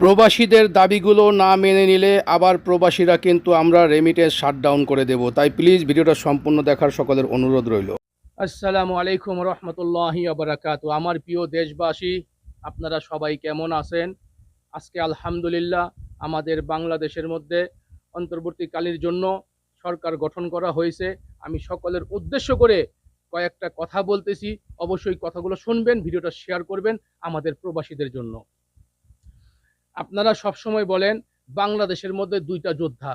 প্রবাসীদের দাবিগুলো না মেনে নিলে আবার প্রবাসীরা কিন্তু আমরা রেমিটেন্স শাটডাউন করে দেব। তাই প্লিজ ভিডিওটা সম্পূর্ণ দেখার সকলের অনুরোধ রইল। আসসালামু আলাইকুম রহমতুল্লাহি আবরাকাত আমার প্রিয় দেশবাসী, আপনারা সবাই কেমন আছেন? আজকে আলহামদুলিল্লাহ আমাদের বাংলাদেশের মধ্যে অন্তর্বর্তীকালীর জন্য সরকার গঠন করা হয়েছে। আমি সকলের উদ্দেশ্য করে কয়েকটা কথা বলতেছি। অবশ্যই কথাগুলো শুনবেন, ভিডিওটা শেয়ার করবেন আমাদের প্রবাসীদের জন্য। আপনারা সবসময় বলেন বাংলাদেশের মধ্যে দুইটা যোদ্ধা,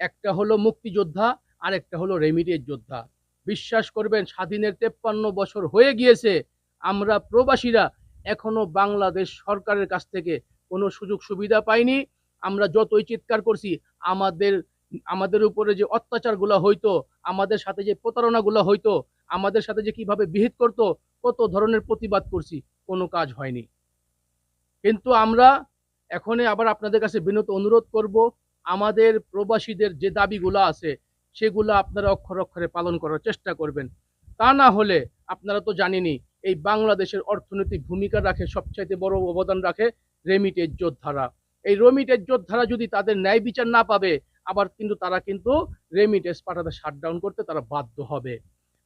একটা হলো মুক্তিযোদ্ধা আর একটা হলো রেমিডিয়েট যোদ্ধা। বিশ্বাস করবেন, স্বাধীনের তেপ্পান্ন বছর হয়ে গিয়েছে, আমরা প্রবাসীরা এখনও বাংলাদেশ সরকারের কাছ থেকে কোনো সুযোগ সুবিধা পাইনি। আমরা যতই চিৎকার করছি, আমাদের আমাদের উপরে যে অত্যাচারগুলো হইতো, আমাদের সাথে যে প্রতারণাগুলো হইতো, আমাদের সাথে যে কীভাবে বিহিত করতো, কত ধরনের প্রতিবাদ করছি, কোনো কাজ হয়নি। কিন্তু আমরা এখনই আবার আপনাদের কাছে বিনত অনুরোধ করব, আমাদের প্রবাসীদের যে দাবিগুলো আছে, সেগুলো আপনারা অক্ষর অক্ষরে পালন করার চেষ্টা করবেন। তা না হলে আপনারা তো জানেনই, এই বাংলাদেশের অর্থনৈতিক ভূমিকা রাখে, সবচাইতে বড় অবদান রাখে রেমিটেজ যোদ্ধারা। এই রেমিটেজ যোদ্ধারা যদি তাদের ন্যায় বিচার না পাবে, আবার কিন্তু তারা কিন্তু রেমিটেজ পাঠাতে শাটডাউন করতে তারা বাধ্য হবে।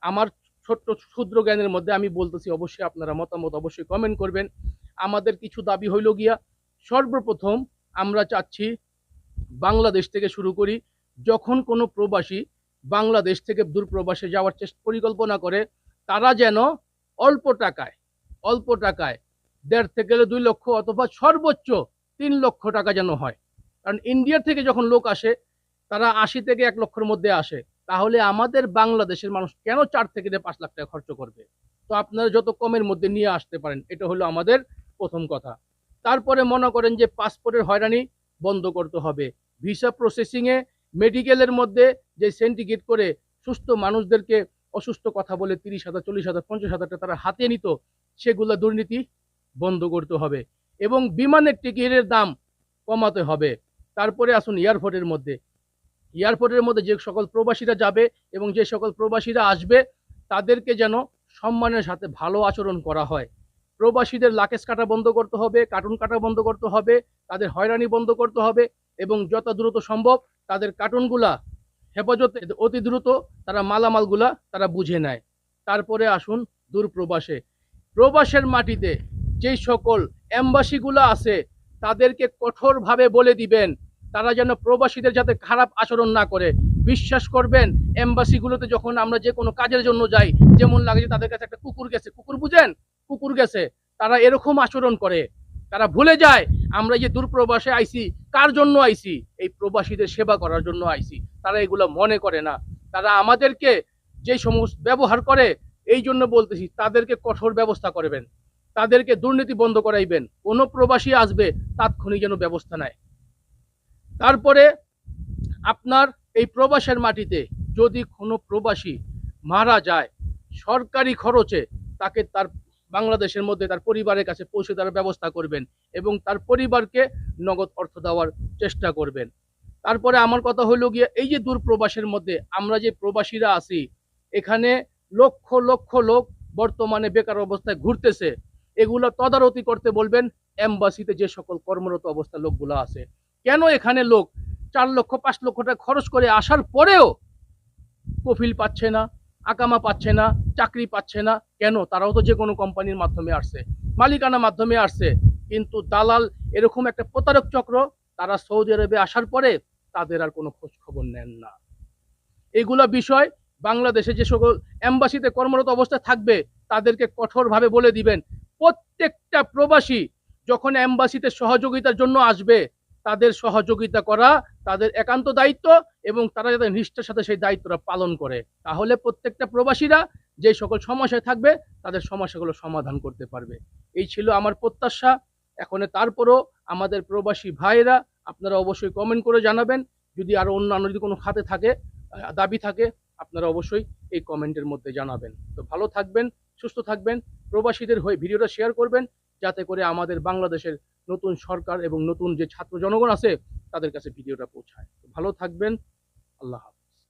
আমার ছোট্ট ক্ষুদ্র জ্ঞানের মধ্যে আমি বলতেছি, অবশ্যই আপনারা মতামত অবশ্যই কমেন্ট করবেন। আমাদের কিছু দাবি হইল গিয়া সর্বপ্রথম আমরা চাচ্ছি বাংলাদেশ থেকে শুরু করি। যখন কোনো প্রবাসী বাংলাদেশ থেকে দূর প্রবাসে যাওয়ার চেষ্টা পরিকল্পনা করে, তারা যেন অল্প টাকায় অল্প টাকায় দেড় থেকে দুই লক্ষ অথবা সর্বোচ্চ তিন লক্ষ টাকা যেন হয়। কারণ ইন্ডিয়ার থেকে যখন লোক আসে, তারা আশি থেকে এক লক্ষের মধ্যে আসে। তাহলে আমাদের বাংলাদেশের মানুষ কেন চার থেকে পাঁচ লাখ টাকা খরচ করবে? তো আপনারা যত কমের মধ্যে নিয়ে আসতে পারেন, এটা হলো আমাদের প্রথম কথা। তারপরে মনে করেন যে পাসপোর্টের হয়রানি বন্ধ করতে হবে। ভিসা প্রসেসিংয়ে মেডিকেলের মধ্যে যে সেন্টিগেট করে সুস্থ মানুষদেরকে অসুস্থ কথা বলে তিরিশ হাজার, চল্লিশ হাজার, পঞ্চাশ হাজার টাকা তারা হাতে নিত, সেগুলো দুর্নীতি বন্ধ করতে হবে এবং বিমানের টিকিটের দাম কমাতে হবে। তারপরে আসুন এয়ারপোর্টের মধ্যে। এয়ারপোর্টের মধ্যে যে সকল প্রবাসীরা যাবে এবং যে সকল প্রবাসীরা আসবে, তাদেরকে যেন সম্মানের সাথে ভালো আচরণ করা হয়। প্রবাসীদের লাকেশ কাটা বন্ধ করতে হবে কার্টুন কাটা বন্ধ করতে হবে, তাদের হয়রানি বন্ধ করতে হবে এবং যত দ্রুত সম্ভব তাদের কার্টুনগুলা হেফাজতে অতি দ্রুত তারা মালামালগুলা তারা বুঝে নেয়। তারপরে আসুন দূর প্রবাসে। প্রবাসের মাটিতে যেই সকল অ্যাম্বাসিগুলো আছে, তাদেরকে কঠোরভাবে বলে দিবেন, তারা যেন প্রবাসীদের যাতে খারাপ আচরণ না করে। বিশ্বাস করবেন, এম্বাসিগুলোতে যখন আমরা যে কোনো কাজের জন্য যাই, যেমন লাগে যে তাদের কাছে একটা কুকুর গেছে, কুকুর বুঝেন? কুকুর গেছে, তারা এরকম আচরণ করে। তারা ভুলে যায়, আমরা যে দূরপ্রবাসে আইছি, কার জন্য আইছি? এই প্রবাসীদের সেবা করার জন্য আইছি। তারা এগুলো মনে করে না। তারা আমাদেরকে যে সমস্ত ব্যবহার করে, এই জন্য বলতেছি, তাদেরকে কঠোর ব্যবস্থা করবেন। তাদেরকে দুর্নীতি বন্ধ করাইবেন। কোনো প্রবাসী আসবে, তাৎক্ষণিক যেন ব্যবস্থা নেয়। তারপরে আপনার এই প্রবাসের মাটিতে যদি কোনো প্রবাসী মারা যায়, সরকারি খরচে তাকে তার বাংলাদেশের মধ্যে তার পরিবারের কাছে পৌঁছে দেওয়ার ব্যবস্থা করবেন এবং তার পরিবারকে নগদ অর্থ দেওয়ার চেষ্টা করবেন। তারপরে আমার কথা হলো গিয়ে, এই যে দূর প্রবাসের মধ্যে আমরা যে প্রবাসীরা আছি, এখানে লক্ষ লক্ষ লোক বর্তমানে বেকার অবস্থায় ঘুরতেছে। এগুলো তদারতি করতে বলবেন এম্বাসিতে যে সকল কর্মরত অবস্থা লোকগুলো আছে। কেন এখানে লোক চার লক্ষ, পাঁচ লক্ষ টাকা খরচ করে আসার পরেও কফিল পাচ্ছে না? আকামা পাচ্ছে না, চাকরি পাচ্ছে না। কেন? তারাও তো যে কোনো কোম্পানির মাধ্যমে আসছে মালিকানা মাধ্যমে আসছে। কিন্তু দালাল এরকম একটা প্রতারক চক্র, তারা সৌদি আরবে আসার পরে তাদের আর কোনো খোঁজ খবর নেন না। এগুলা বিষয় বাংলাদেশে যে সকল এম্বাসিতে কর্মরত অবস্থায় থাকবে, তাদেরকে কঠোরভাবে বলে দিবেন। প্রত্যেকটা প্রবাসী যখন এম্বাসিতে সহযোগিতার জন্য আসবে তাদের সহযোগিতা করা, তাদের একান্ত দায়িত্ব এবং তারা যাতে নিষ্ঠার সাথে সেই দায়িত্বটা পালন করে। তাহলে প্রত্যেকটা প্রবাসীরা যে সকল সমস্যায় থাকবে, তাদের সমস্যাগুলো সমাধান করতে পারবে। এই ছিল আমার প্রত্যাশা। এখন তারপরও আমাদের প্রবাসী ভাইরা আপনারা অবশ্যই কমেন্ট করে জানাবেন। যদি আরও অন্যান্য যদি কোনো খাতে থাকে দাবি থাকে, আপনারা অবশ্যই এই কমেন্টের মধ্যে জানাবেন। তো ভালো থাকবেন, সুস্থ থাকবেন, প্রবাসীদের হয়ে ভিডিওটা শেয়ার করবেন, যাতে করে আমাদের বাংলাদেশের নতুন সরকার এবং নতুন যে ছাত্র জনগণ আছে, তাদের কাছে ভিডিওটা পৌঁছায়। ভালো থাকবেন। আল্লাহ